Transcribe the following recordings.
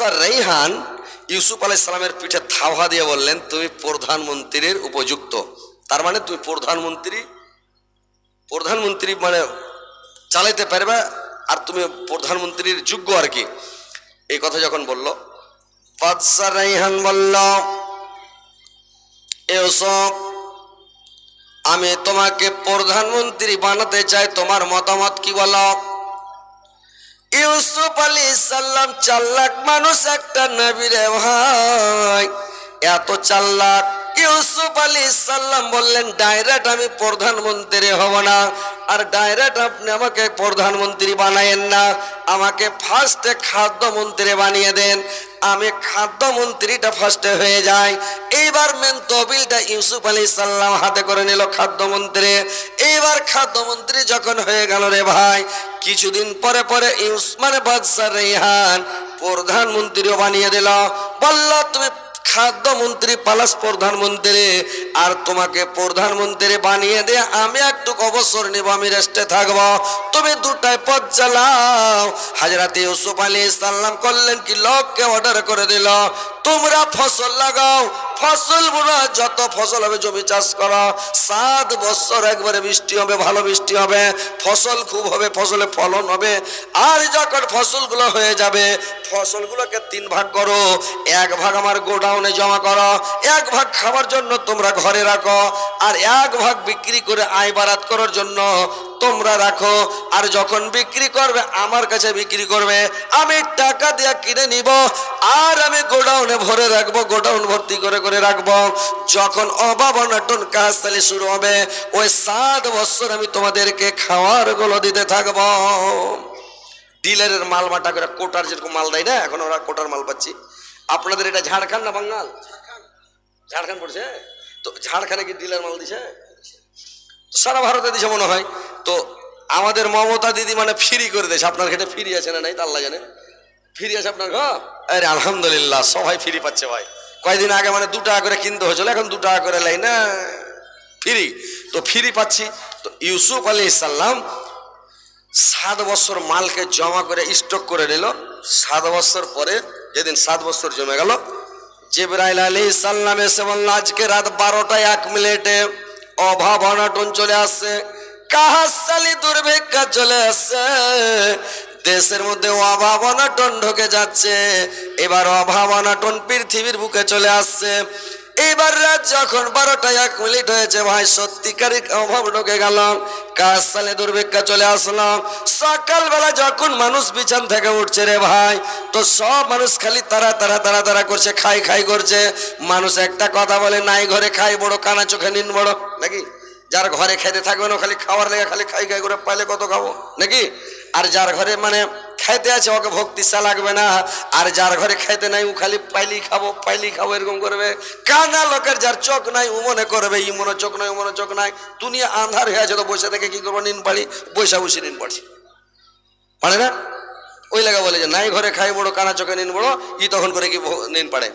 বাদশাহ রেহান ইউসুফ আলাই সালামের পিঠে থাওয়া দিয়ে বললেন, তুমি প্রধানমন্ত্রীর উপযুক্ত। তার মানে তুমি প্রধানমন্ত্রী প্রধানমন্ত্রী মানে চালাইতে পারবে আর তুমি প্রধানমন্ত্রীর যোগ্য আর কি। এই কথা যখন বলল বাদশাহ রাইহান বলল এসব আমি তোমাকে প্রধানমন্ত্রী বানাতে চাই, তোমার মতামত কি বলো? ইউসুফ আলী সাল্লাম চার লাখ মানুষ একটা নাবিরে ভাই। এত চার লাখ ইউসুফ আলী সাল্লাম বললেন, ডাইরেক্ট আমি প্রধানমন্ত্রী হব না। আর ডাইরেক্ট আপনি আমাকে প্রধানমন্ত্রী বানায়েন না। আমাকে ফার্স্টে খাদ্যমন্ত্রী বানিয়ে দেন। আমি খাদ্যমন্ত্রীটা ফার্স্টে হয়ে যাই। এইবার মেন তহবিলটা ইউসুফ আলী সাল্লাম হাতে করে নিল খাদ্যমন্ত্রী। এইবার খাদ্যমন্ত্রী যখন হয়ে গেল রে ভাই, কিছুদিন পরে পরে ইউসমান বাদশাহ রেহান প্রধানমন্ত্রীও বানিয়ে দিল। বলল, তুমি খাদ্যমন্ত্রী পালাস প্রধানমন্ত্রী, আর তোমাকে প্রধানমন্ত্রী বানিয়ে দে আমি একটু অবসর নিব, আমি রেস্টে থাকব। তুমি দুটাই পথ চালাও। হাজরাতে ইউসুফ আলী সাল্লাম করলেন কি? লোককে অর্ডার করে দিল। তোমরা ফসল লাগাও। ফসল বুড়া যত ফসল হবে, জমি চাষ করা, সাত বছর একবারে বৃষ্টি হবে, ভালো বৃষ্টি হবে, ফসল খুব হবে, ফসলে ফলন হবে, আর যখন ফসলগুলো হয়ে যাবে, ফসলগুলোকে তিন ভাগ করো, এক ভাগ আমার গোডাউনে জমা করো, এক ভাগ খাবার জন্য তোমরা ঘরে রাখো, আর এক ভাগ বিক্রি করে আয় বারাত করার জন্য তোমরা রাখো, আর যখন বিক্রি করবে, আমার কাছে বিক্রি করবে, আমি টাকা দিয়ে কিনে নিব, আর আমি গোডাউনে ভরে রাখব, গোডাউন ভর্তি করে করে রাখব। যখন অভাব অনটন কাজ তাহলে শুরু হবে, ওই সাত বছর আমি তোমাদেরকে খাওয়ারগুলো দিতে থাকব। ডিলারের মাল বাটা করে কোটার যেরকম মাল দেয় না, এখন ওরা কোটার মাল পাচ্ছি। আপনাদের এটা ঝাড়খণ্ড না বাঙ্গাল? ঝাড়খণ্ড পড়ছে? তো ঝাড়খণ্ডে কি ডিলার মাল দিছে? সারা ভারতে দিছে মনে হয়। তো আমাদের মমতা দিদি মানে ফ্রি করে দিয়েছে। আপনার ঘেটে ফ্রি আছে না নাই তা আল্লাহ জানে ফ্রি আছে আপনার ঘর? আরে আলহামদুলিল্লাহ, সবাই ফ্রি পাচ্ছে ভাই। কয়েকদিন আগে মানে দু টাকা করে কিনতে হয়েছিল, এখন দু টাকা করে লাই না। ফ্রি। তো ফ্রি পাচ্ছি। তো ইউসুফ আলী ইসাল্লাম সাত বছর মালকে জমা করে স্টক করে নিল। সাত বছর পরে, যেদিন সাত বছর জমে গেল, জিব্রাইল আলী সাল্লাম এসে বলল, আজকে রাত বারোটায় এক মিনিটে অভাব অনাটন চলে আসছে কাহাসালি দুর্ভিক্ষা চলে আসছে দেশের মধ্যে অভাব অনাটন ঢুকে যাচ্ছে, এবার অভাব অনাটন পৃথিবীর বুকে চলে আসছে। এবার রাত যখন বারোটা এক মিনিট হয়েছে, ভাই, সত্যিকারই অভাব ঢুকে গেল। কাজ সালে দুর্ভিক্ষা চলে আসলাম। সকালবেলা যখন মানুষ বিছান থেকে উঠছে রে ভাই, তো সব মানুষ খালি তারা তারা তারা তারা করছে, খাই খাই করছে। মানুষ একটা কথা বলে, নাই ঘরে খাই বড়, কানা চোখে নিন বড়। নাকি? যার ঘরে খেতে থাকবে না খালি খাওয়ার লেগে খালি খাই খাই করে পাইলে কত খাব? নাকি? আর যার ঘরে মানে খাইতে আছে, ওকে ভক্তি চা লাগবে না। আর যার ঘরে খাইতে নাই, ও খালি পাইলি খাব পাইলি খাব, এরকম করবে। কানা লোকের যার চোখ নাই, ও মনে করবে ই মনে চোখ নাই ও মনে চোখ নাই। দুনিয়া আন্ধার হয়ে আছে, তো বসে থেকে কি করব, নিন পাড়ি বৈশা বসে নিন পাড়ছি পারে না? ওই লাগা বলে যে, নাই ঘরে খাই বড়, কানা চোখে নিন বড়, ই তখন করে কি নিন পাড়ে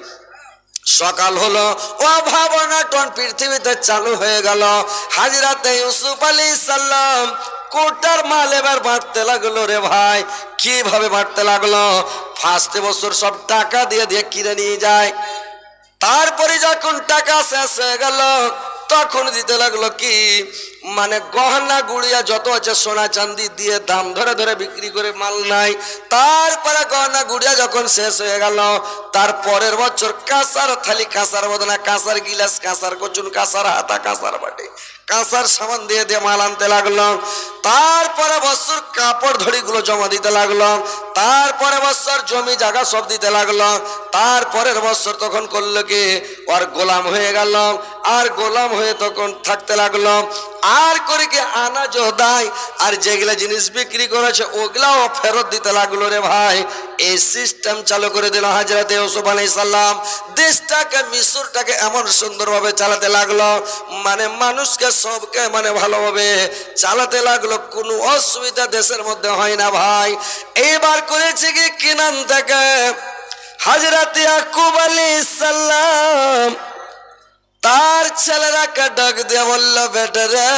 সকাল হলো, ও ভাবনা টন পৃথিবীতে চালু হয়ে গেল। হাজিরাতে ইউসুফ আলী সাল্লাম কোটার মাল এবার বাঁটতে লাগল রে ভাই। কীভাবে বাঁটতে লাগল? ফার্স্টে বছর সব টাকা দিয়ে দিয়ে কিনে নিয়ে যায়। তারপরে যখন টাকা শেষ হয়ে গেল, তখন দিতে লাগল কি? মানে গহনা, গুড়িয়া যত আছে সোনা চান্দি দিয়ে দাম ধরে ধরে বিক্রি করে মাল নাই। তারপরে গহনা, গুড়িয়া যখন শেষ হয়ে গেল, তার পরের বছর কাঁসার থালি, কাঁসার বদনা, কাঁসার গিলাস, কাঁসার কচুন, কাঁসার হাতা, কাঁসার বাটি, কাঁসার সামান দিয়ে দিয়ে মাল আনতে লাগল। তারপরে বছর কাপড় ধড়িগুলো জমা দিতে লাগল তারপরে বছর জমি জায়গা সব দিতে লাগল তারপরের বছর তখন করল কি? ওর গোলাম হয়ে গেল আর গোলাম হয়ে তখন থাকতে লাগল আর করে কি আনাজ দায় আর যেগুলা জিনিস বিক্রি করেছে, ওগুলাও ফেরত দিতে লাগল রে ভাই। এই সিস্টেম চালু করে দিল হাজরাতে ইউসুফ আলাই সাল্লাম দেশটাকে, মিশরটাকে এমন সুন্দরভাবে চালাতে লাগল মানে মানুষকে সবকে মানে ভালোভাবে চালাতে লাগল কোনো অসুবিধা দেশের মধ্যে হয় না ভাই। এইবার করেছে কি কিনান থেকে? হাজরাতে ইয়াকুব আলী সাল্লাম তার ছেলেরাকে ডাক দিয়ে বলল বেটারে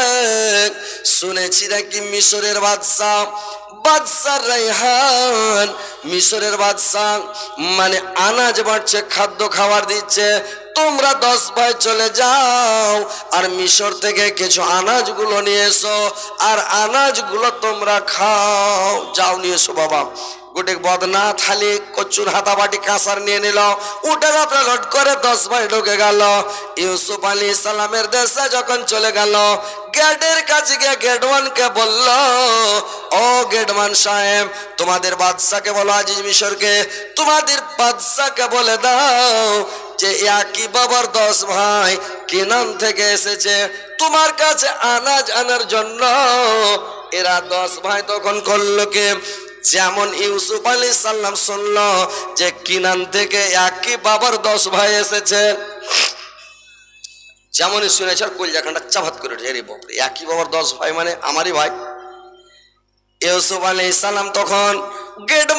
শুনেছি নাকি মিশরের বাদশাহ? বাদশাহ রাইহান মিশরের বাদশাহ। মানে আনাজ বাড়ছে, খাদ্য খাবার দিচ্ছে। তোমরা দশ ভাই চলে যাও, আর মিশর থেকে কিছু আনাজগুলো নিয়ে এসো, আর আনাজগুলো তোমরা খাও। যাও নিয়ে এসো বাবা। গোটে বদনা থালি কচুর হাতাবাটি কাঁসার নিয়ে নিল। উঠে আপনার লট করে দশ ভাই ঢুকে গেল। ইউসুফ আলী ইসলামের দেশে যখন চলে গেল, গেটের কাছে গিয়ে গেটওয়ানকে বলল, ও গেটমান সাহেব, তোমাদের বাদশাকে বলো আজিজ মিশরকে, তোমাদের বাদশাকে বলে দাও যে একই বাবার দশ ভাই কেনান থেকে এসেছে? তোমার কাছে আনাজ আনার জন্য। এরা দশ ভাই তখন করল কে? যেমন ইউসুফ আলী সাল্লাম শুনল যে কিনান থেকে একই বাবার দশ ভাই এসেছে? যেমনই শুনেছে আর কলজাখানটা চাপাত করে উঠেছে, আরে বাপরে একই বাবার দশ ভাই মানে আমারই ভাই। ইউসুফ আলী সাল্লাম তখন গেট